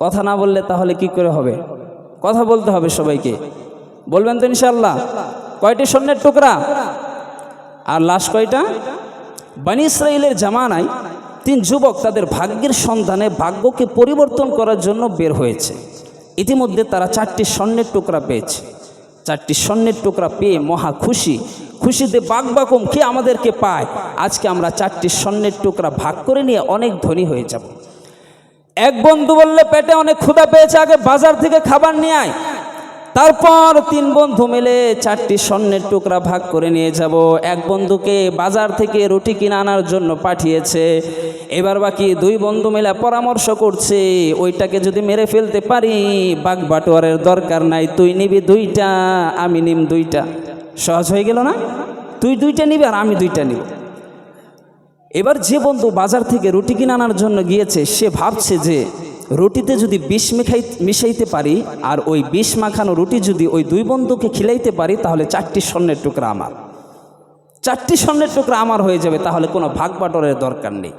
কথা না বললে তাহলে কি করে হবে? কথা বলতে হবে সবাইকে। বলবেন তো ইনশাল্লাহ কয়টি স্বর্ণের টুকরা? আর লাশ কয়টা? বানি ইসরায়েলের জামানায় তিন যুবক তাদের ভাগ্যের সন্ধানে ভাগ্যকে পরিবর্তন করার জন্য বের হয়েছে। ইতিমধ্যে তারা চারটি স্বর্ণের টুকরা পেয়েছে। চারটি স্বর্ণের টুকরা পেয়ে মহা খুশি। খুশিতে বাগবাকম কে আমাদেরকে পায়? আজকে আমরা চারটি স্বর্ণের টুকরা ভাগ করে নিয়ে অনেক ধনী হয়ে যাব। এক বন্ধু বললে, পেটে অনেক ক্ষুধা পেয়েছে, আগে বাজার থেকে খাবার নিয়ে আয়। তারপর তিন বন্ধু মিলে চারটি স্বর্ণের টুকরা ভাগ করে নিয়ে যাব। এক বন্ধুকে বাজার থেকে রুটি কিনে আনার জন্য পাঠিয়েছে। এবার বাকি দুই বন্ধু মিলে পরামর্শ করছে, ওইটাকে যদি মেরে ফেলতে পারি, বাঘ বাটোয়ারের দরকার নাই, তুই নিবি দুইটা, আমি নিম দুইটা। সহজ হয়ে গেল না? তুই দুইটা নিবি আর আমি দুইটা নিব। এবার যে বন্ধু বাজার থেকে রুটি কিনে আনার জন্য গিয়েছে, সে ভাবছে যে রুটিতে যদি বিষ মেখাই মিশাইতে পারি আর ওই বিষ মাখানো রুটি যদি ওই দুই বন্ধুকে খিলাইতে পারি, তাহলে চারটি স্বর্ণের টুকরা আমার। চারটি স্বর্ণের টুকরা আমার হয়ে যাবে, তাহলে কোনো ভাগ বাটরের দরকার নেই।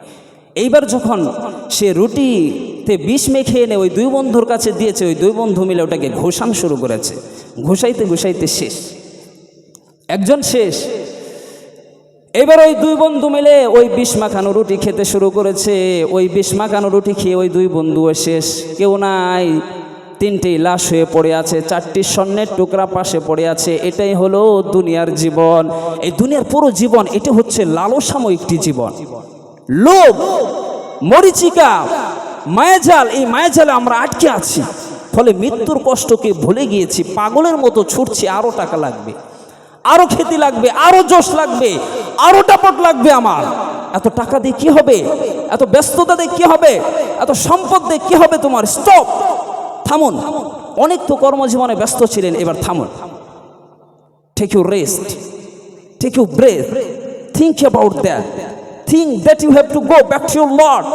এইবার যখন সে রুটিতে বিষ মেখে এনে ওই দুই বন্ধুর কাছে দিয়েছে, ওই দুই বন্ধু মিলে ওটাকে ঘোষান শুরু করেছে। ঘোষাইতে ঘোষাইতে শেষ। একজন শেষ। এবার ওই দুই বন্ধু মিলে ওই বিষ মাখানো রুটি খেতে শুরু করেছে। ওই বিষ মাখানো রুটি খেয়ে ওই দুই বন্ধুও শেষ। কেউ নাই। তিনটি লাশ হয়ে পড়ে আছে। চারটি স্বর্ণের টুকরা পাশে পড়ে আছে। এটাই হলো দুনিয়ার জীবন। এই দুনিয়ার পুরো জীবন, এটা হচ্ছে লালসাময় একটি জীবন। লোভ, মরিচিকা মায়াজাল এই মায়াজালে আমরা আটকে আছি। ফলে মৃত্যুর কষ্টকে ভুলে গিয়েছি। পাগলের মতো ছুটছি আরও টাকা লাগবে। আরও খেতে লাগবে, আরও জোশ লাগবে, আরও টাপট লাগবে আমার। এত টাকা দিয়ে কি হবে? এত ব্যস্ততা দিয়ে কি হবে? এত সম্পদ দিয়ে কি হবে তোমার? স্টপ থামুন। অনেক তো কর্মজীবনে ব্যস্ত ছিলেন, এবার থামুন। Take you rest take you breath think about that think that you have to go back to your lord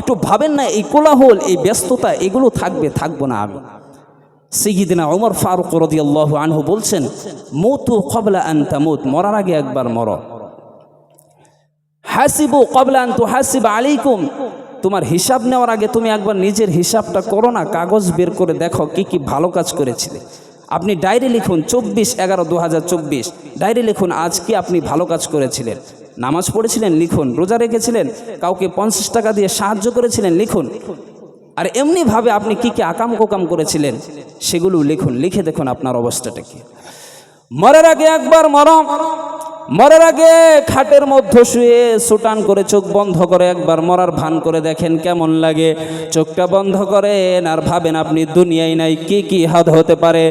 একটু ভাবেন না, এই কোলাহল, এই ব্যস্ততা, এগুলো থাকবে, থাকব না আমি। সিগিদিনা ওমর ফারুক রদিয়াল্লাহ আনহু বলছেন, মৌতু কবলা আন তামুত মরার আগে একবার মর। হাসিবু কবলা আন তু হাসিব আলাইকুম তোমার হিসাব নেওয়ার আগে তুমি একবার নিজের হিসাবটা করো না, কাগজ বের করে দেখো কি কি ভালো কাজ করেছিলে। আপনি ডায়েরি লিখুন চব্বিশ এগারো দু হাজার চব্বিশ, ডায়েরি লিখুন আজ কি আপনি ভালো কাজ করেছিলেন। নামাজ পড়েছিলেন, লিখুন। রোজা রেখেছিলেন, কাউকে পঞ্চাশ টাকা দিয়ে সাহায্য করেছিলেন, লিখুন। আর এমনিভাবে আপনি কি কি আকাম কোকাম করেছিলেন, সেগুলো লিখুন, লিখে দেখুন আপনার অবস্থাটা কি। মরার আগে একবার মরম মরার আগে খাটের মধ্যে শুয়ে সুটান করে চোখ বন্ধ করে একবার মরার ভান করে দেখেন কেমন লাগে। চোখটা বন্ধ করেন আর ভাবেন আপনি দুনিয়ায় নাই, কি কি হাত হতে পারে।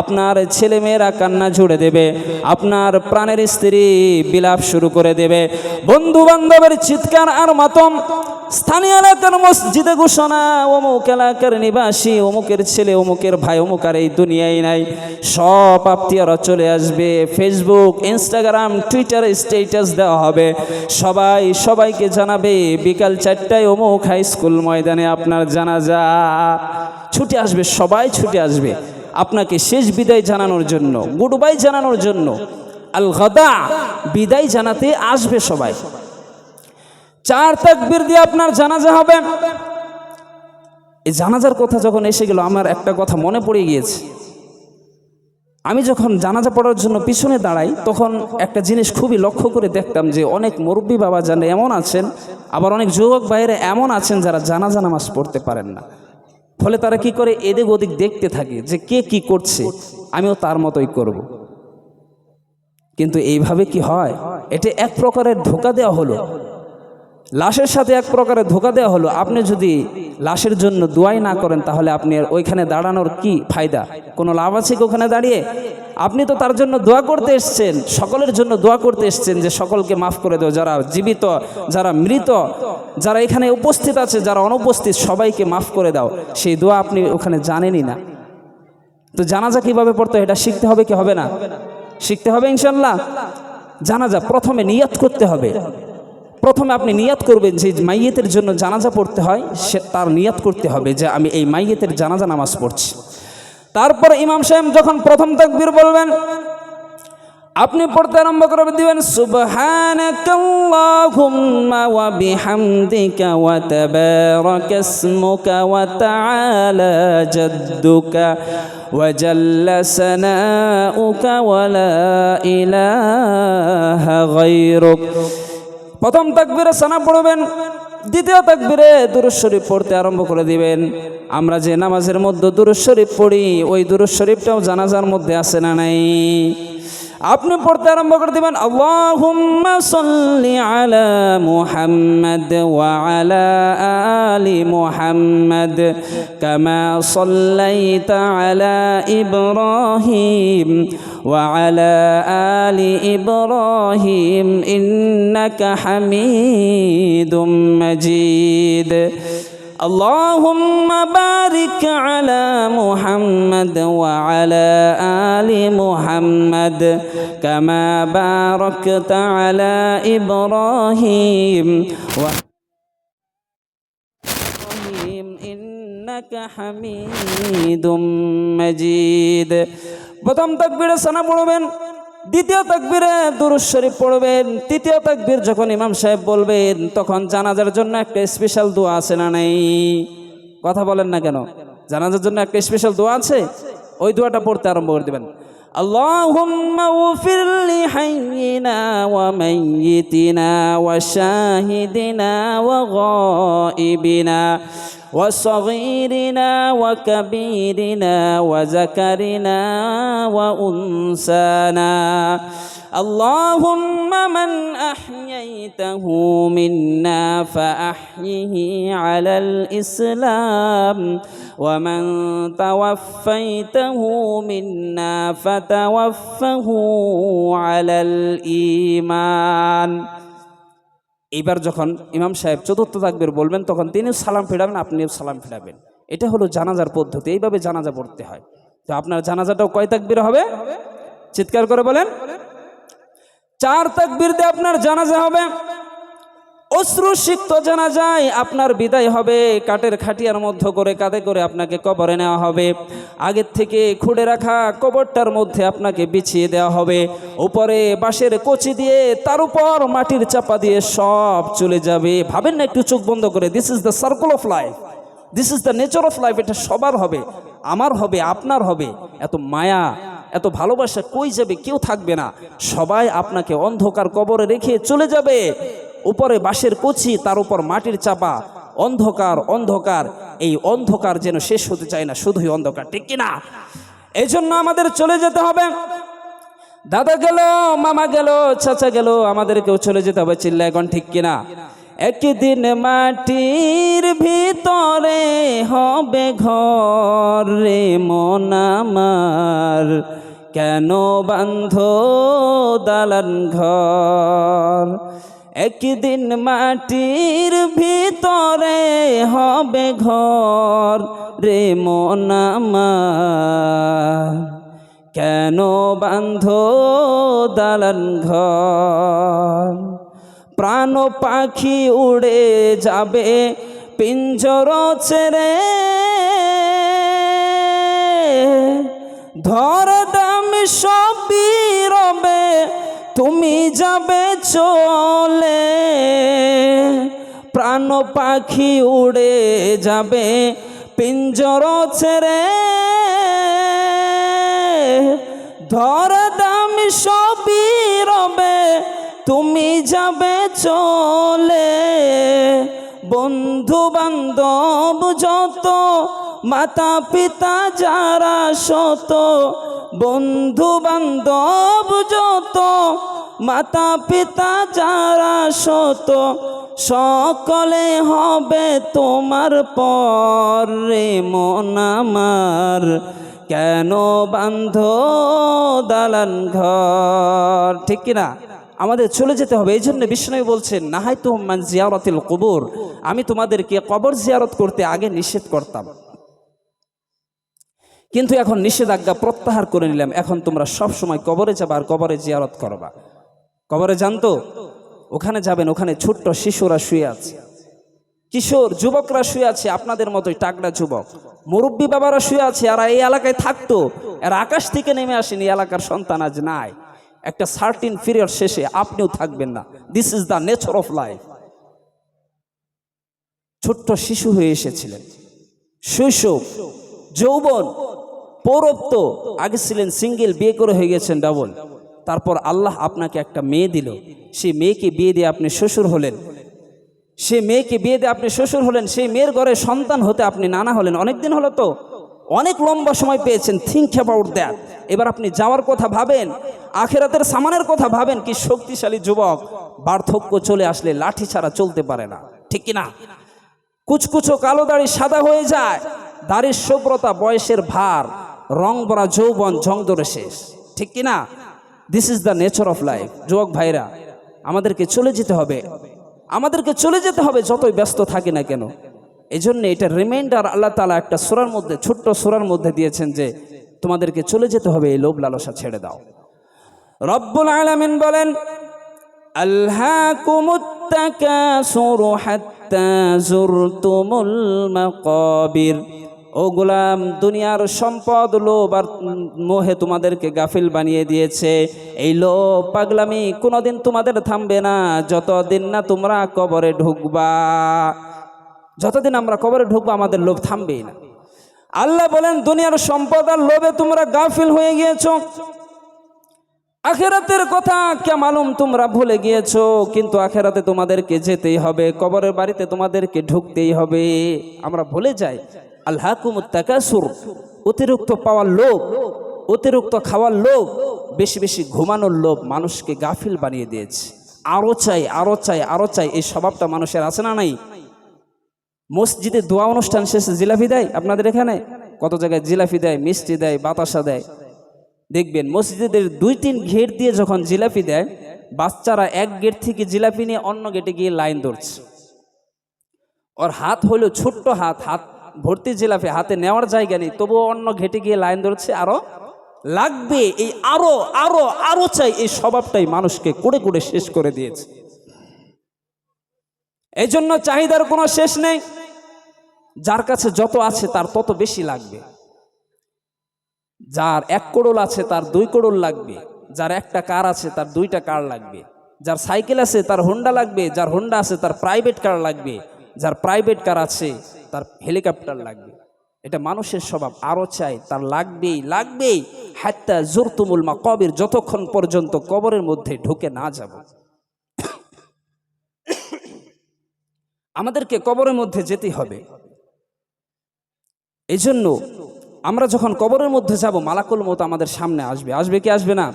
আপনার ছেলে মেয়েরা কান্না জুড়ে দেবে, আপনার প্রাণের স্ত্রী বিলাপ শুরু করে দেবে। বন্ধু বান্ধবের চিৎকার আর মাতম, স্থানীয় এলাকার মসজিদে ঘোষণা, অমুক এলাকার নিবাসী, অমুকের ছেলে, অমুকের ভাই, অমুক আর এই দুনিয়ায় নাই। সব আত্মীয়রা চলে আসবে ফেসবুক ইনস্টাগ্রাম টুইটারে স্টেটাস দেওয়া হবে। সবাই, সবাইকে জানাবে, বিকাল চারটায় অমুক হাই স্কুল ময়দানে আপনার জানাজা। ছুটে আসবে, সবাই ছুটে আসবে। আপনাকে শেষ বিদায় জানানোর জন্য গুড বাই জানানোর জন্য আল গদা বিদায় জানাতে আসবে সবাই। চার তাকবীর দিয়ে আপনার জানাজা হবে। এই জানাজার কথা যখন এসে গেল, আমার একটা কথা মনে পড়ে গিয়েছে। আমি যখন জানাজা পড়ার জন্য পিছনে দাঁড়াই, তখন একটা জিনিস খুবই লক্ষ্য করে দেখতাম যে অনেক মুরব্বী বাবা জানে এমন আছেন, আবার অনেক যুবক বাইরে এমন আছেন যারা জানাজা নামাজ পড়তে পারেন না। ফলে তারা কি করে এদিক ওদিক দেখতে থাকে যে কে কি করছে, আমিও তার মতোই করব। কিন্তু এইভাবে কি হয়? এটা এক প্রকারের ধোকা দেওয়া হলো। লাশের সাথে এক প্রকারে ধোকা দেওয়া হলো। আপনি যদি লাশের জন্য দোয়াই না করেন, তাহলে আপনি ওইখানে দাঁড়ানোর কি ফায়দা? কোনো লাভ আছে কি ওখানে দাঁড়িয়ে? আপনি তো তার জন্য দোয়া করতে এসছেন, সকলের জন্য দোয়া করতে এসছেন যে সকলকে মাফ করে দেও। যারা জীবিত, যারা মৃত, যারা এখানে উপস্থিত আছে, যারা অনুপস্থিত, সবাইকে মাফ করে দাও। সেই দোয়া আপনি ওখানে জানেনই না। তো জানাজা কীভাবে পড়তে এটা শিখতে হবে কি হবে না? শিখতে হবে ইনশাল্লাহ জানাজা প্রথমে নিয়াত করতে হবে। প্রথমে আপনি নিয়াত করবেন যে মাইয়েতের জন্য জানাজা পড়তে হয়, সে তার নিয়াত করতে হবে যে আমি এই মাইয়েতের জানাজা নামাজ পড়ছি। তারপর ইমাম সাহেব যখন প্রথম তাকবীর বলবেন, আপনি পড়তে আরম্ভ করে দিবেন, সুবহানাকাল্লাহুম্মা ওয়া জাদ্দুকা প্রথম তাকবিরে সানা পড়বেন, দ্বিতীয় তাকবিরে দুরুদ শরীফ পড়তে আরম্ভ করে দিবেন। আমরা যে নামাজের মধ্যে দুরুদ শরীফ পড়ি, ওই দুরুদ শরীফটাও জানাজার মধ্যে আছে না নাই? আপনি পড়তে আরম্ভ করে দিবেন, আল্লাহুম্মা সাল্লি আলা মুহাম্মাদ ওয়া আলা আলি মুহাম্মাদ কামা সাল্লাইতা আলা ইব্রাহিম ওয়া আলা আলি ইব্রাহিম ইন্নাকা হামিদুম اللهم بارك على محمد وعلى آل محمد كما باركت على إبراهيم وإبراهيم إنك حميد مجيد প্রথম তাকবীরে সানা পড়বেন দ্বিতীয় তাকবীরে দুরুদ শরীফ পড়বেন তৃতীয় তাকবীর যখন ইমাম সাহেব বলবেন তখন জানাজার জন্য একটা স্পেশাল দোয়া আছে না নাই কথা বলেন না কেন জানাজার জন্য একটা স্পেশাল দোয়া আছে ওই দোয়াটা পড়তে আরম্ভ করে দেবেন اللهم اغفر لحينا وميتنا وشاهدنا وغائبنا وصغيرنا وكبيرنا وذكرنا وأنسانا اللهم من أحييته منا فأحيه على الإسلام ومن توفيته منا فتوفه على الإيمان. এইবার যখন ইমাম সাহেব চতুর্থ তাকবির বলবেন, তখন তিনিও সালাম ফেরাবেন, আপনিও সালাম ফেরাবেন। এটা হলো জানাজার পদ্ধতি, এইভাবে জানাজা পড়তে হয়। তো আপনার জানাজাটাও কয় তাকবির হবে? চিৎকার করে বলেন। চার তাকবিরতে দিয়ে আপনার জানাজা হবে। অশ্রু সিক্ত জানা যায় আপনার বিদায় হবে, কাঠের খাটিয়ার মধ্য করে কাঁধে করে আপনাকে কবরে নেওয়া হবে। আগের থেকে খুঁড়ে রাখা কবরটার মধ্যে আপনাকে বিছিয়ে দেওয়া হবে। উপরে বাঁশের কচি দিয়ে, তার উপর মাটির চাপা দিয়ে সব চলে যাবে। ভাবেন না একটু চোখ বন্ধ করে this is the circle of life this is the nature of life এটা সবার হবে, আমার হবে, আপনার হবে। এত মায়া, এত ভালোবাসা কই যাবে? কেউ থাকবে না। সবাই আপনাকে অন্ধকার কবরে রেখে চলে যাবে। উপরে বাঁশের কচি, তার উপর মাটির চাপা। অন্ধকার অন্ধকার, এই অন্ধকার যেন শেষ হতে চায় না, শুধুই অন্ধকার, ঠিক কিনা? এই জন্য আমাদের চলে যেতে হবে। দাদা গেল, মামা গেল, চাচা গেল, আমাদেরকেও চলে যেতে হবে চিল্লা এখন ঠিক কিনা? একদিন মাটির ভিতরে হবে ঘর রে মন আমার। কেন বান্ধ দালান ঘর? একদিন মাটির ভিতরে হবে ঘর রে মন আমার। কেন বান্ধ দালান ঘর? প্রাণ পাখি উড়ে যাবে পিঞ্জর ছেড়ে। ধর দাম রবে তুমি যাবে চলে, প্রাণ পাখি উড়ে যাবে, পিঞ্জর ছেড়ে। ধর দাম সবই রবে, তুমি যাবে চলে। বন্ধু বান্ধব যত মাতা পিতা যারা শত বন্ধু বান্ধব যত মাতা পিতা যারা শত সকলে হবে তোমার পর রে মন আমার। কেন বান্ধ দালান ঘর? ঠিক কিনা? আমাদের চলে যেতে হবে, এই জন্য বিষ্ণু বলছেন নাহাই তো মান জিয়ারতিল কবর। আমি তোমাদেরকে কবর জিয়ারত করতে আগে নিষেধ করতাম। কিন্তু এখন নিষেধাজ্ঞা প্রত্যাহার করে নিলাম। এখন তোমরা সব সময় কবরে যাবা আর কবরে জিয়ারত করবা। কবরে জানতো ওখানে যাবেন, ওখানে ছোট্ট শিশুরা শুয়ে আছে। কিশোর, যুবকরা শুয়ে আছে, আপনাদের মতোই টাকরা যুবক। মুরব্বী বাবারা শুয়ে আছে আর এই এলাকায় থাকতো। এর আকাশ থেকে নেমে আসেনি এলাকার সন্তান আজ নাই। একটা সার্টিন পিরিয়ড শেষে আপনিও থাকবেন না। This is the nature of life ছোট্ট শিশু হয়ে এসেছিলেন। শৈশব, যৌবন পৌরত্ব আগে ছিলেন সিঙ্গেল, বিয়ে করে হয়ে গেছেন ডাবল তারপর আল্লাহ আপনাকে একটা মেয়ে দিল। সে মেয়েকে বিয়ে দিয়ে আপনি শ্বশুর হলেন। সে মেয়েকে বিয়ে দিয়ে আপনি শ্বশুর হলেন। সেই মেয়ের ঘরে সন্তান হতে আপনি নানা হলেন। অনেক দিন হলো তো। অনেক লম্বা সময় পেয়েছেন। থিঙ্ক অ্যাবাউট দ্যাট এবার আপনি যাওয়ার কথা ভাবেন। আখেরাতের সামানের কথা ভাবেন। কি শক্তিশালী যুবক। বার্ধক্য চলে আসলে লাঠি ছাড়া চলতে পারে না। ঠিক কি না কুচকুচো কালো দাড়ি সাদা হয়ে যায়। দাড়ির শুভ্রতা, বয়সের ভার। রং বরা যৌবন ঝং ধরে শেষ। ঠিক কি না this is the nature of life যুবক ভাইরা, আমাদেরকে চলে যেতে হবে। আমাদেরকে চলে যেতে হবে যতই ব্যস্ত থাকি না কেন। এই জন্য এটা রিমাইন্ডার আল্লাহ তালা একটা সুরার মধ্যে, ছোট্ট সুরার মধ্যে দিয়েছেন যে, তোমাদেরকে চলে যেতে হবে, এই লোভ লালসা ছেড়ে দাও। রব্বুল আলামিন বলেন আল্লাকুমুত ও গোলাম, দুনিয়ার সম্পদ লোভ আর মোহে তোমাদেরকে গাফিল বানিয়ে দিয়েছে। এই লোভ পাগলামি কোনোদিন তোমাদের থামবে না, যতদিন না তোমরা কবরে ঢুকবা। যতদিন আমরা কবরে ঢুকবো, আমাদের লোভ থামবেই না। আল্লাহ বলেন, দুনিয়ার সম্পদ আর লোভে তোমরা গাফিল হয়ে গিয়েছো। আখেরাতের কথা কে মালুম তোমরা ভুলে গিয়েছো, কিন্তু আখেরাতে তোমাদেরকে যেতেই হবে, কবরের বাড়িতে তোমাদেরকে ঢুকতেই হবে। আমরা ভুলে যাই। আল্লাহ অতিরিক্ত পাওয়ার লোভ, অতিরিক্ত খাওয়ার লোভ, বেশি বেশি ঘুমানোর লোভ মানুষকে গাফিল বানিয়ে দিয়েছে। আরও চাই আরও চাই আরও চাই, এই স্বভাবটা মানুষের আছে না নাই? মসজিদে দোয়া অনুষ্ঠান শেষে জিলাপি দেয় আপনাদের এখানে? কত জায়গায় জিলাপি দেয়, মিষ্টি দেয়, বাতাসা দেয়? দেখবেন মসজিদের দুই তিন গেট দিয়ে যখন জিলাপি দেয়, বাচ্চারা এক গেট থেকে জিলাপি নিয়ে অন্য গেটে গিয়ে লাইন ধরছে। ওর হাত হলো ছোট্ট হাত হাত ভর্তি জিলাপি হাতে নেওয়ার জায়গা নেই, তবুও অন্য ঘেটে গিয়ে লাইন ধরছে, আরও লাগবে, এই আরও আরও আরও চাই, এই স্বভাবটাই মানুষকে কুড়ে কুড়ে শেষ করে দিয়েছে। এই জন্য চাহিদার কোনো শেষ নেই, যার কাছে যত আছে তার তত বেশি লাগবে। যার এক করোল আছে তার দুই করোল লাগবে, যার একটা কার আছে তার দুইটা কার লাগবে, যার সাইকেল আছে তার হোন্ডা লাগবে, যার হোন্ডা আছে তার প্রাইভেট কার লাগবে, যার প্রাইভেট কার আছে তার হেলিকপ্টার লাগবে। এটা মানুষের স্বভাব। আরও চাই, তার লাগবেই লাগবেই। হাত্তা জোরতুমুল মা কবির যতক্ষণ পর্যন্ত কবরের মধ্যে ঢুকে না যাব। আমাদেরকে কবরের মধ্যে যেতে হবে। এই জন্য আমরা যখন কবরের মধ্যে যাব, মালাকুল মত আমাদের সামনে আসবে। আসবে কি আসবে না?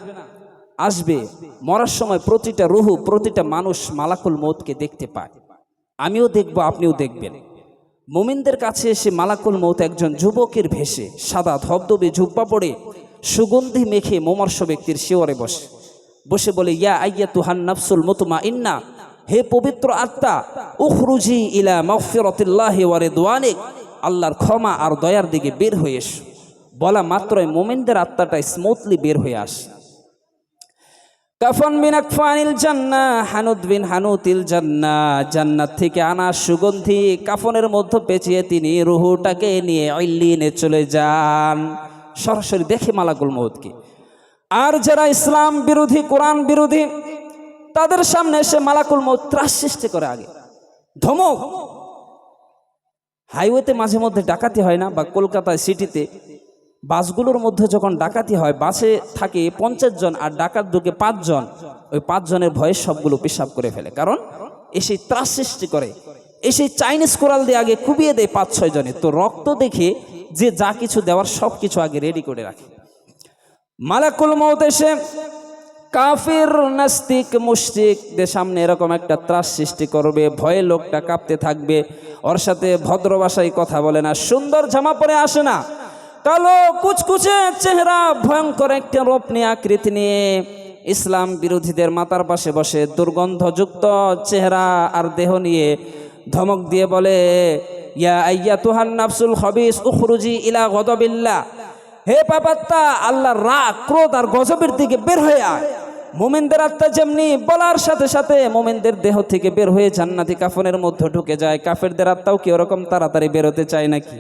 আসবে। মরার সময় প্রতিটা রুহু, প্রতিটা মানুষ মালাকুল মতকে দেখতে পায়। আমিও দেখব, আপনিও দেখবেন। মোমিনদের কাছে এসে মালাকুল মৌত একজন যুবকের ভেসে সাদা ধবধবে ঝুব্বা পড়ে সুগন্ধি মেখে মোমর্ষ ব্যক্তির শিওরে বসে। বসে বলে, ইয়া আইয়া তুহান নাফসুল মতুমা ইন্না হে পবিত্র আত্মা, উখরুজি ইলা মগফিরতিল্লাহি ওয়া রিদওয়ানিক, আল্লাহর ক্ষমা আর দয়ার দিকে বের হয়ে এসো। বলা মাত্রই মোমেনদের আত্মাটা স্মুথলি বের হয়ে আসে। কাফন বিন আকফানিল জান্না হানুদ বিন হানুতিল জান্না জান্নাত থেকে আনা সুগন্ধি কাফনের মধ্যে পেঁচিয়ে তিনি রুহুটাকে নিয়ে আইলিনে চলে যান। সরাসরি দেখে মালাকুল মৌদকে আর যারা ইসলাম বিরোধী, কোরআন বিরোধী, তাদের সামনে এসে মালাকুল মৌত ত্রাস সৃষ্টি করে আগে। ধমক। হাইওয়েতে মাঝে মধ্যে ডাকাতি হয় না বা কলকাতায় সিটিতে বাসগুলোর মধ্যে যখন ডাকাতি হয়, বাসে থাকে পঞ্চাশ জন আর ডাকাত ঢুকে পাঁচজন ওই পাঁচজনের ভয়ে সবগুলো পেশাব করে ফেলে। কারণ এসে ত্রাস সৃষ্টি করে। এসে চাইনিজ কোরাল দিয়ে আগে কুবিয়ে দেয় পাঁচ, ছয় জনে। তো রক্ত দেখে যে যা কিছু দেওয়ার সব কিছু আগে রেডি করে রাখে। মালাকুল মৌত এসে কাফির, নাস্তিক মুশরিকদের সামনে এরকম একটা ত্রাস সৃষ্টি করবে। ভয়ে লোকটা কাঁপতে থাকবে। ওর সাথে ভদ্র ভাষায় কথা বলে না। সুন্দর জামা পরে আসে না। কালো কুচকুচে চেহারা, ভয়ঙ্কর একটা রূপ আকৃতি নিয়ে ইসলাম বিরোধীদের মাথার পাশে বসে দুর্গন্ধযুক্ত চেহারা আর দেহ নিয়ে ধমক দিয়ে বলে, ইয়া আইয়া তুহান নাফসুল হবিস উখরুজি ইলা গদবিল্লা হে পাপাত্তা, আল্লাহর রাগ, ক্রোধ আর গজবের দিকে বের হয়ে আয়। মোমেনদের আত্মা যেমনি বলার সাথে সাথে মোমেনদের দেহ থেকে বের হয়ে জান্নাতি কাফনের মধ্যে ঢুকে যায়। কাফেরদের আত্মাও কি ওরকম তাড়াতাড়ি বেরোতে চায় নাকি?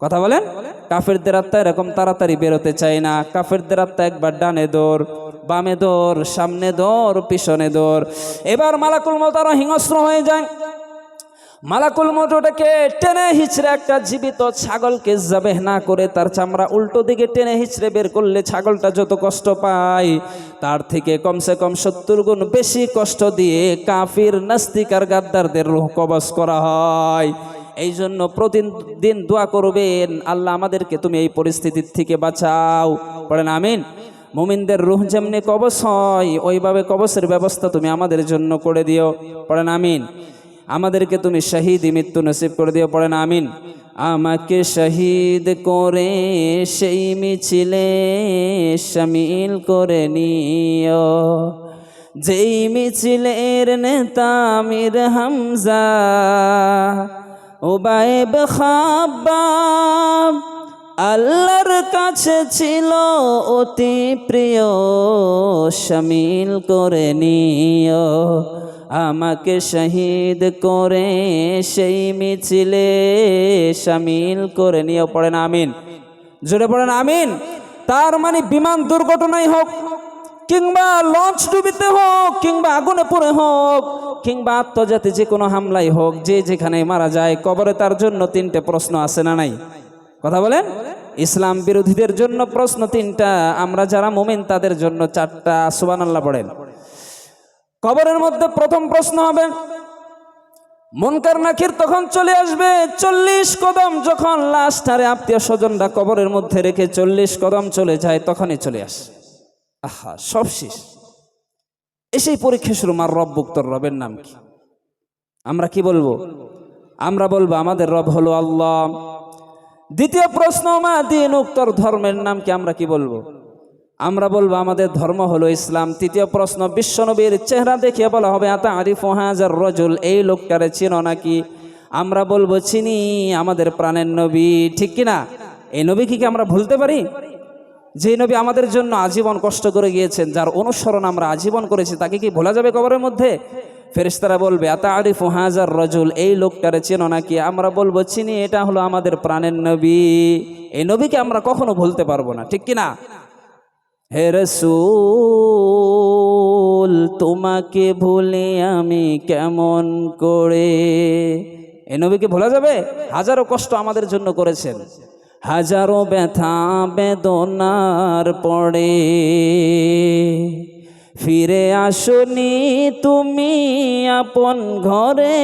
কথা বলেন? কাফেরদের আত্মা এরকম তাড়াতাড়ি বেরোতে চায় না। কাফেরদের আত্মা একবার ডানে দৌড়, বামে দৌড়, সামনে দৌড়, পিছনে দৌড়। এবার মালাকুল মত আরও হিংস্র হয়ে যায়। মালাকুল মোটরটাকে টেনে হিচড়ে একটা জীবিত ছাগলকে জাবেহ না করে তার চামড়া উল্টো দিকে টেনে হিচড়ে বের করলে ছাগলটা যত কষ্ট পায়, তার থেকে কমসে কম সত্তর গুণ বেশি কষ্ট দিয়ে কাফির নাস্তিকার গাদ্দারদের রুহ কবজ করা হয়। এই জন্য প্রতিদিন দোয়া করবেন, আল্লাহ আমাদেরকে তুমি এই পরিস্থিতির থেকে বাঁচাও। পড়েন, আমিন। মুমিনদের রুহ যেমনি কবচ হয়, ওইভাবে কবচের ব্যবস্থা তুমি আমাদের জন্য করে দিও। পড়েন, আমিন। আমাদেরকে তুমি শহীদ মৃত্যু নসিব করে দিও। পড়েন, আমিন। আমাকে শহীদ করে সেই মিছিলে শামিল করে নিও। যেই মিছিলের নেতা মির হামজা ওবায়েব খাব্বাব, আল্লাহর কাছে ছিল অতি প্রিয়, শামিল করে নিও। আমাকে শহীদ করে সেই মিছিলে শামিল করে নিও। পড়েন আমিন। জোরে পড়েন আমিন। তার মানে বিমান দুর্ঘটনাই হোক কিংবা লঞ্চ ডুবিতে হোক, কিংবা আগুনে পড়ে হোক, কিংবা আত্মজাতি যে কোনো হামলাই হোক, যে যেখানে মারা যায়, কবরে তার জন্য তিনটে প্রশ্ন আছে না নাই? কথা বলেন? ইসলাম বিরোধীদের জন্য প্রশ্ন তিনটা, আমরা যারা মোমেন তাদের জন্য চারটা সুবান আল্লাহ পড়েন। কবরের মধ্যে প্রথম প্রশ্ন হবে, মনকার নাকির তখন চলে আসবে, চল্লিশ কদম যখন লাশটারে আত্মীয় স্বজনরা কবরের মধ্যে রেখে চল্লিশ কদম চলে যায়, তখনই চলে আসে। আহা, সব শেষ। এসেই পরীক্ষা শুরু, মার রব বুক্তর রবের নাম কি? আমরা কি বলব? আমরা বলব, আমাদের রব হলো আল্লাহ। দ্বিতীয় প্রশ্ন, মা দিন উক্তর ধর্মের নাম কি? আমরা কি বলব? আমরা বলব, আমাদের ধর্ম হলো ইসলাম। তৃতীয় প্রশ্ন, বিশ্বনবীর চেহারা দেখিয়ে বলা হবে আতা আরিফ হাজার রজুল, এই লোকটারে চিনো নাকি? আমরা বলব, চিনি, আমাদের প্রাণের নবী, ঠিক কিনা? এই নবী কি আমরা ভুলতে পারি? যে নবী আমাদের জন্য আজীবন কষ্ট করে গিয়েছেন, যার অনুসরণ আমরা আজীবন করেছি, তাকে কি ভোলা যাবে কবরের মধ্যে? ফেরেশতারা বলবে আতা আরিফ হাজার রজুল? এই লোকটারে চেনো নাকি? আমরা বলব, চিনি, এটা হলো আমাদের প্রাণের নবী। এই নবীকে আমরা কখনো ভুলতে পারব না, ঠিক কিনা? হে রসুল, তোমাকে ভুলে আমি কেমন করে? এ নবীকে ভোলা যাবে? হাজারো কষ্ট আমাদের জন্য করেছেন। হাজারো ব্যথা বেদনার পড়ে। ফিরে আসনি তুমি আপন ঘরে।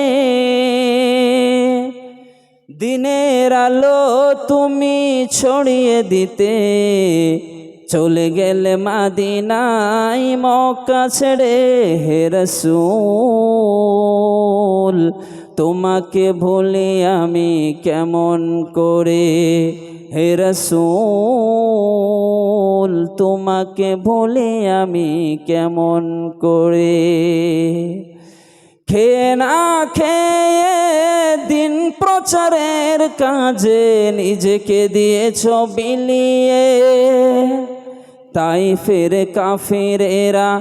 দিনের আলো তুমি ছড়িয়ে দিতে। চলে গেলে মাদিনাই মক্কা ছেড়ে হে রসুল। তোমাকে ভুলে আমি কেমন করে? হে রসুল, তোমাকে ভুলে আমি কেমন করে? খেয়ে না খেয়ে দিন প্রচারের কাজে নিজেকে দিয়েছ বিলিয়ে। তাই ফের কাফির এরা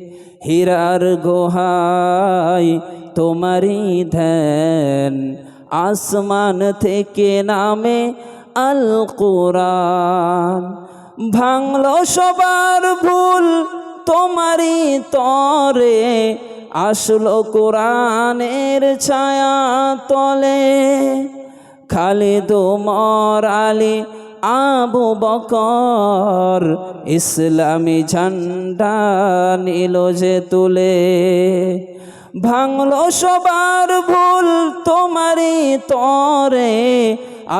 হীরার গোহাই তোমারই ধ্যান। আসমান থেকে নামে আল কোরআন ভাঙলো সবার ভুল তোমারই তরে। আসলো কোরআনের ছায়া তলে। খালিদ উমর আলী আবু বকর ইসলামী ঝান্ডা নিল যে তুলে। ভাঙলো সবার ভুল তোমারই তরে,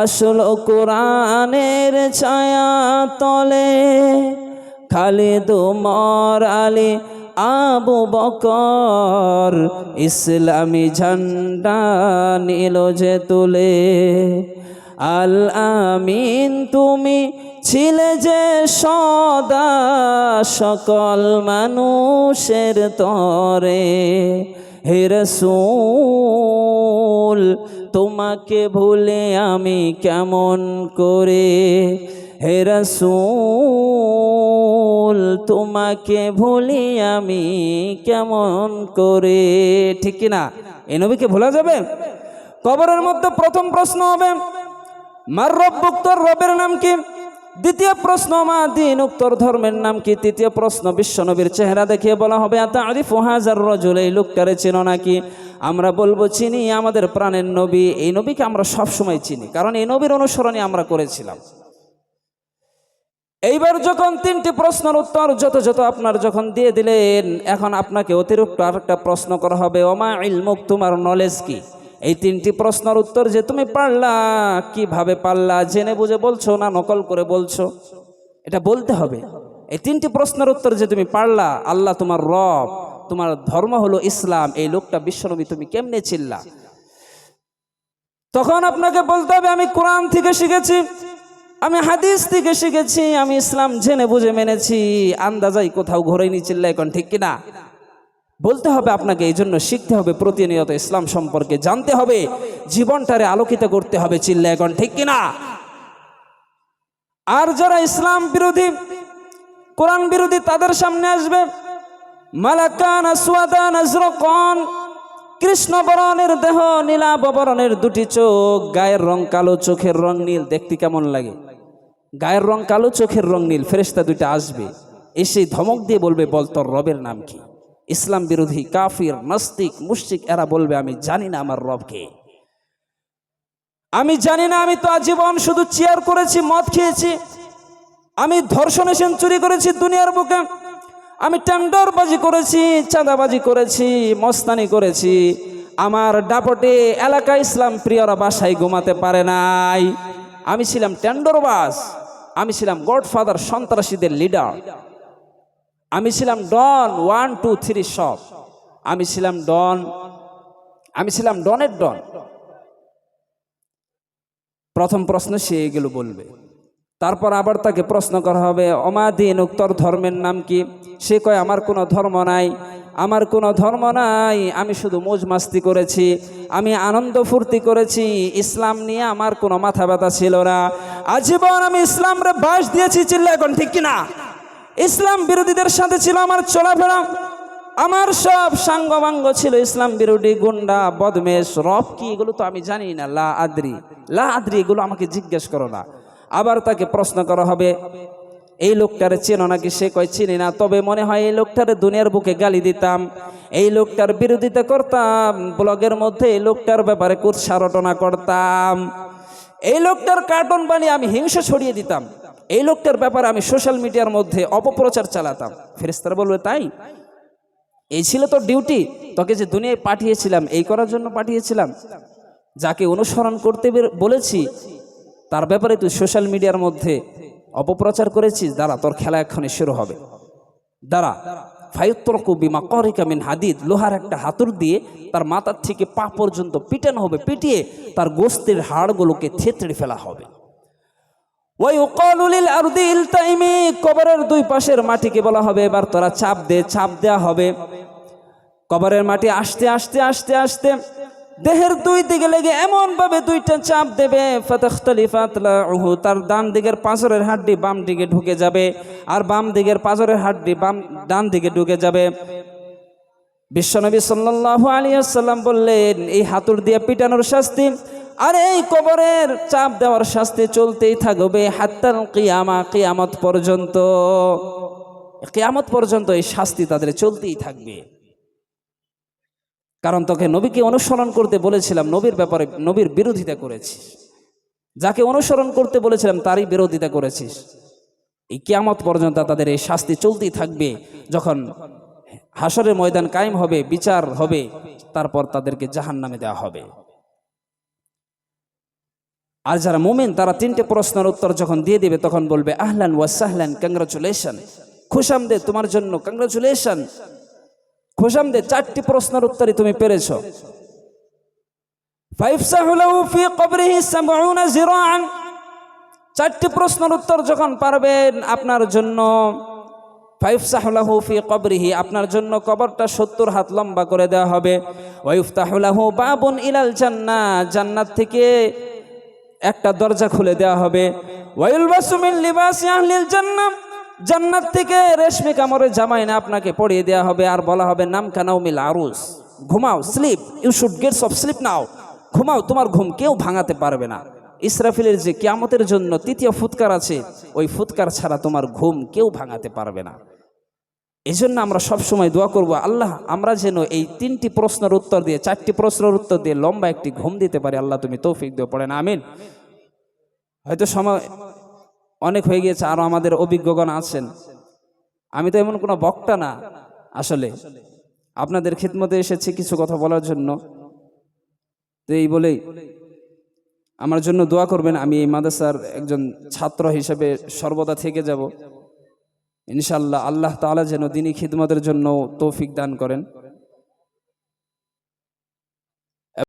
আসলো কোরআনের ছায়া তলে। খালিদ উমর আলী, আবু বকর ইসলামী ঝান্ডা নিল যে তুলে। আল আমিন তুমি ছিলে যে সদা সকল মানুষের তরে। হে রসূল, তোমাকে ভুলে আমি কেমন করে? হে রসূল, তোমাকে ভুলি আমি কেমন করে? ঠিক না এই নবীকে ভোলা যাবে? কবরের মধ্যে প্রথম প্রশ্ন হবে মার রব্বুক তোর রবের নাম কি? দ্বিতীয় প্রশ্ন, মা দিন উত্তর ধর্মের নাম কি? তৃতীয় প্রশ্ন বিশ্বনবীর চেহারা দেখিয়ে বলা হবে আতা আরিফ হাজার রজুল, এই লোকটারে চেনো নাকি? আমরা বলব, চিনি, আমাদের প্রাণের নবী, এই নবীকে আমরা সবসময় চিনি, কারণ এই নবীর অনুসরণে আমরা করেছিলাম। এইবার যখন তিনটি প্রশ্নের উত্তর যত যত আপনার যখন দিয়ে দিলেন, এখন আপনাকে অতিরিক্ত আরেকটা প্রশ্ন করা হবে, ওমা ইলমুক, তোমার নলেজ কি? এই তিনটি প্রশ্নের উত্তর যে তুমি পারলা, কীভাবে পারলা, জেনে বুঝে বলছো না নকল করে বলছো? এটা বলতে হবে। এই তিনটি প্রশ্নের উত্তর যে তুমি পারলা, আল্লাহ তোমার রব, তোমার ধর্ম হলো ইসলাম, এই লোকটা বিশ্বনবী, তুমি কেমনে চিল্লা তখন আপনাকে বলতে হবে, আমি কোরআন থেকে শিখেছি, আমি হাদিস থেকে শিখেছি, আমি ইসলাম জেনে বুঝে মেনেছি, আন্দাজাই কোথাও ঘোরাইনি চিল্লা এখন ঠিক কিনা? বলতে হবে আপনাকে এই জন্য শিখতে হবে প্রতিনিয়ত ইসলাম সম্পর্কে। জানতে হবে, জীবনটারে আলোকিত করতে হবে চিল্লা, এখন ঠিক কিনা? আর যারা ইসলাম বিরোধী, কোরআন বিরোধী তাদের সামনে আসবে। মালাকান আসওয়াদান আজরকন, কৃষ্ণ বরণের দেহ নীলাভ বরণের দুটি চোখ, গায়ের রং কালো, চোখের রং নীল। দেখতে কেমন লাগে? গায়ের রং কালো, চোখের রং নীল। ফেরেশতা দুইটা আসবে, এসে ধমক দিয়ে বলবে, বল তোর রবের নাম কি? ইসলাম বিরোধী কাফির, নাস্তিক, মুশরিক, এরা বলবে, আমি জানি না আমার রবকে। আমি জানি না, আমি তো আজীবন শুধু চেয়ার করেছি, মদ খেয়েছি। আমি ধর্ষণে সেঞ্চুরি করেছি দুনিয়ার বুকে। আমি টেন্ডারবাজি করেছি, চাঁদাবাজি করেছি, মস্তানি করেছি। আমার ডাপটে এলাকা ইসলাম প্রিয়রা বাসায় ঘুমাতে পারে নাই। আমি ছিলাম টেন্ডরবাজ। আমি ছিলাম গডফাদার, সন্ত্রাসীদের লিডার আমি ছিলাম ডন ওয়ান টু থ্রি সব। আমি ছিলাম ডন, আমি ছিলাম ডনের ডন। প্রথম প্রশ্ন সে এগুলো বলবে। তারপর আবার তাকে প্রশ্ন করা হবে অমাদিন উত্তর ধর্মের নাম কি? সে কয়, আমার কোনো ধর্ম নাই, আমার কোনো ধর্ম নাই, আমি শুধু মোজ মাস্তি করেছি, আমি আনন্দ ফুর্তি করেছি, ইসলাম নিয়ে আমার কোনো মাথা ব্যথা ছিল না। আজীবন আমি ইসলামরে বাস দিয়েছি চিল্লা এখন ঠিক কিনা? ইসলাম বিরোধীদের সাথে ছিল আমার চলাফেরা। আমার সব সাঙ্গবাঙ্গ ছিল ইসলাম বিরোধী, গুন্ডা, বদমেশ, রব কি, এগুলো তো আমি জানি না। লা আদ্রি লা আদ্রি, এগুলো আমাকে জিজ্ঞেস করো না। আবার তাকে প্রশ্ন করা হবে, এই লোকটারে চেনো নাকি? সে কয়, চিনি না। তবে মনে হয় এই লোকটারে দুনিয়ার বুকে গালি দিতাম। এই লোকটার বিরোধিতা করতাম। ব্লগের মধ্যে এই লোকটার ব্যাপারে কুৎসারটনা করতাম। এই লোকটার কার্টুন বানিয়ে আমি হিংসা ছড়িয়ে দিতাম। এই লোকটার ব্যাপারে আমি সোশ্যাল মিডিয়ার মধ্যে অপপ্রচার চালাতাম। ফেরেস্তারা বলবে, তাই? এই ছিল তোর ডিউটি তোকে যে দুনিয়ায় পাঠিয়েছিলাম, এই করার জন্য পাঠিয়েছিলাম? যাকে অনুসরণ করতে বলেছি, তার ব্যাপারে তুই সোশ্যাল মিডিয়ার মধ্যে অপপ্রচার করেছিস, দাঁড়া, তোর খেলা এক্ষণে শুরু হবে। দাঁড়া, ফায়ুত্তরকু বিমা করিকা মিন হাদিদ, লোহার একটা হাতুর দিয়ে তার মাথার থেকে পা পর্যন্ত পিটানো হবে, পিটিয়ে তার গোস্তের হাড়গুলোকে থেতড়ে ফেলা হবে। ওই কবরের দুই পাশের মাটিকে বলা হবে। এবার তোরা চাপ দে চাপ দেয়া হবে। কবরের মাটি আসতে আসতে আসতে আসতে দেহের দুই দিকে লেগে এমন ভাবে দুইটা চাপ দেবে। তার ডান দিকের পাঁজরের হাড্ডি বাম দিকে ঢুকে যাবে আর বাম দিকের পাঁজরের হাড্ডি বাম ডান দিকে ঢুকে যাবে। বিশ্বনবী সাল্লাল্লাহু আলাইহি সাল্লাম বললেন, এই হাতুর দিয়ে পিটানোর শাস্তি আর এই কবরের চাপ দেওয়ার শাস্তি চলতেই থাকবে হাত্তাল কিয়ামা, কিয়ামত পর্যন্ত। কিয়ামত পর্যন্ত এই শাস্তি তাদের চলতেই থাকবে। কারণ তোকে নবীকে অনুসরণ করতে বলেছিলাম, নবীর ব্যাপারে, নবীর বিরোধিতা করেছিস। যাকে অনুসরণ করতে বলেছিলাম, তারই বিরোধিতা করেছিস। এই কিয়ামত পর্যন্ত তাদের এই শাস্তি চলতেই থাকবে। যখন হাসরের ময়দান কায়েম হবে, বিচার হবে, তারপর তাদেরকে জাহান নামে দেওয়া হবে। আর যারা মোমেন, তারা তিনটে প্রশ্নের উত্তর যখন দিয়ে দিবে, তখন বলবে, আহলান ওয়াসাহলান কংগ্রাচুলেশন খুশামদে, তোমার জন্য কংগ্রাচুলেশন খুশামদে, চারটি প্রশ্নের উত্তরই তুমি পেরেছ। চারটি প্রশ্নের উত্তর যখন পারবেন আপনার জন্য ফাইফসাহুলাহু ফি কবরিহি, আপনার জন্য কবরটা সত্তর হাত লম্বা করে দেওয়া হবে। ওয়াইফ ওয়াইফতাহুলাহু বাবুন ইলাল জান্নাত জান্নাত থেকে একটা দরজা খুলে দেওয়া হবে। ওয়াইলবাসু মিন লিবাসি জান্নাত থেকে রেশমি কামড়ের জামাই না আপনাকে পরিয়ে দেওয়া হবে। আর বলা হবে, নাম কানাও মিল আরুস। ঘুমাও, sleep. You should get some sleep now ঘুমাও, তোমার ঘুম কেউ ভাঙাতে পারবে না। ইসরাফিলের যে কিয়ামতের জন্য তৃতীয় ফুৎকার আছে, ওই ফুৎকার ছাড়া তোমার ঘুম কেউ ভাঙাতে পারবে না। এই জন্য আমরা সবসময় দোয়া করব, আল্লাহ, আমরা যেন এই তিনটি প্রশ্নের উত্তর দিয়ে, চারটি প্রশ্নের উত্তর দিয়ে লম্বা একটি ঘুম দিতে পারি, আল্লাহ তুমি তৌফিক দিও, পড়েন, আমিন। হয়তো সময় অনেক হয়ে গিয়েছে আরও আমাদের অভিজ্ঞগণ আছেন। আমি তো এমন কোনো বক্তা না, আসলে। আপনাদের খিদমতে এসেছি কিছু কথা বলার জন্য। তো এই বলেই আমার জন্য দোয়া করবেন, আমি এই মাদ্রাসার একজন ছাত্র হিসেবে সর্বদা থেকে যাব। ইনশাল্লাহ আল্লাহ তালা যেন দিনী খিদমতের জন্য তৌফিক দান করেন।